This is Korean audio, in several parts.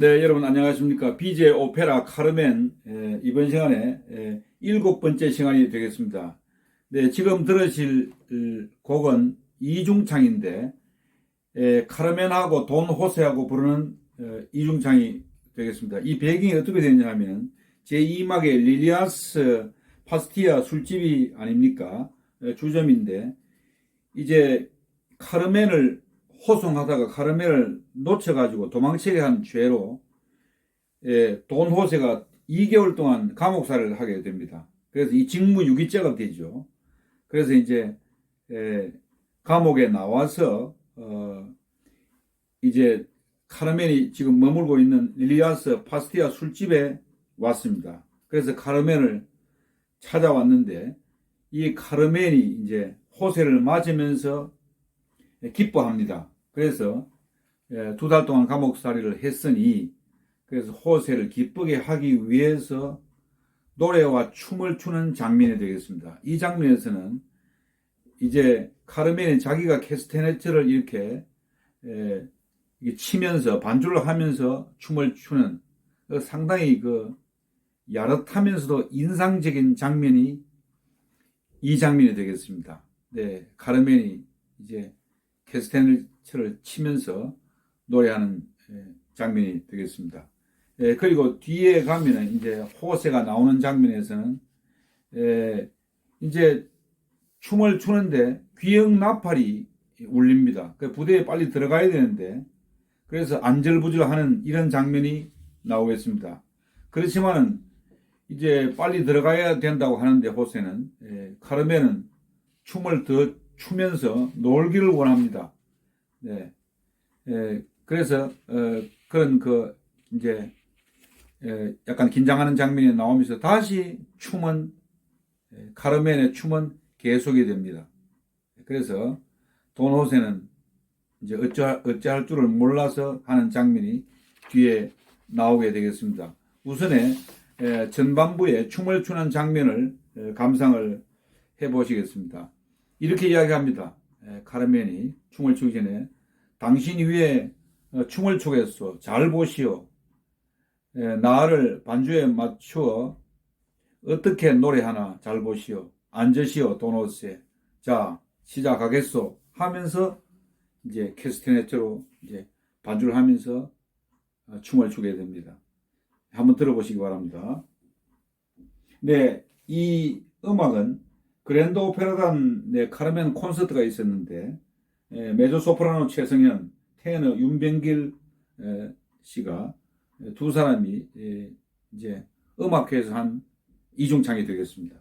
네, 여러분 안녕하십니까. BJ 오페라 카르멘 에, 이번 시간에 에, 일곱 번째 시간이 되겠습니다. 네, 지금 들으실 어, 곡은 이중창인데 에, 카르멘하고 돈 호세하고 부르는 어, 이중창이 되겠습니다. 이 배경이 어떻게 되냐 하면 제2막의 릴리아스 파스티아 술집이 아닙니까? 에, 주점인데 이제 카르멘을 호송하다가 카르멘을 놓쳐가지고 도망치게 한 죄로 예, 돈 호세가 2개월 동안 감옥살이를 하게 됩니다. 그래서 이 직무 유기죄가 되죠. 그래서 이제 예, 감옥에 나와서 어, 이제 카르멘이 지금 머물고 있는 릴리아스 파스티아 술집에 왔습니다. 그래서 카르멘을 찾아왔는데 이 카르멘이 이제 호세를 맞으면서 기뻐합니다. 그래서 예, 두달 동안 감옥살이를 했으니 그래서 호세를 기쁘게 하기 위해서 노래와 춤을 추는 장면이 되겠습니다. 이 장면에서는 이제 카르멘이 자기가 캐스테네츠를 이렇게 에, 이게 치면서 반주를 하면서 춤을 추는 그 상당히 그 야릇하면서도 인상적인 장면이 이 장면이 되겠습니다. 네, 카르멘이 이제 캐스테네츠를 치면서 노래하는 에, 장면이 되겠습니다. 예, 그리고 뒤에 가면은 이제 호세가 나오는 장면에서는 예, 이제 춤을 추는데 귀형 나팔이 울립니다. 그 부대에 빨리 들어가야 되는데 그래서 안절부절하는 이런 장면이 나오겠습니다. 그렇지만은 이제 빨리 들어가야 된다고 하는데 호세는 예, 카르멘은 춤을 더 추면서 놀기를 원합니다. 네. 예, 그래서 어, 그런 그 이제 예, 약간 긴장하는 장면이 나오면서 다시 춤은 예, 카르멘의 춤은 계속이 됩니다. 그래서 돈호세는 이제 어찌할, 어찌할 줄을 몰라서 하는 장면이 뒤에 나오게 되겠습니다. 우선에 예, 전반부에 춤을 추는 장면을 예, 감상을 해 보시겠습니다. 이렇게 이야기합니다. 예, 카르멘이 춤을 추기 전에 당신 위에 어, 춤을 추겠소. 잘 보시오. 예, 나를 반주에 맞추어 어떻게 노래하나 잘 보시오. 앉으시오, 도노세. 자, 시작하겠소. 하면서 이제 캐스테네처로 이제 반주를 하면서 어, 춤을 추게 됩니다. 한번 들어보시기 바랍니다. 네, 이 음악은 그랜드 오페라단의 카르멘 콘서트가 있었는데 예, 메조 소프라노 최성현, 테너 윤병길 에, 씨가 두 사람이 예, 이제 음악회에서 한 이중창이 되겠습니다.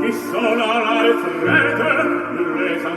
Chi sono le trete San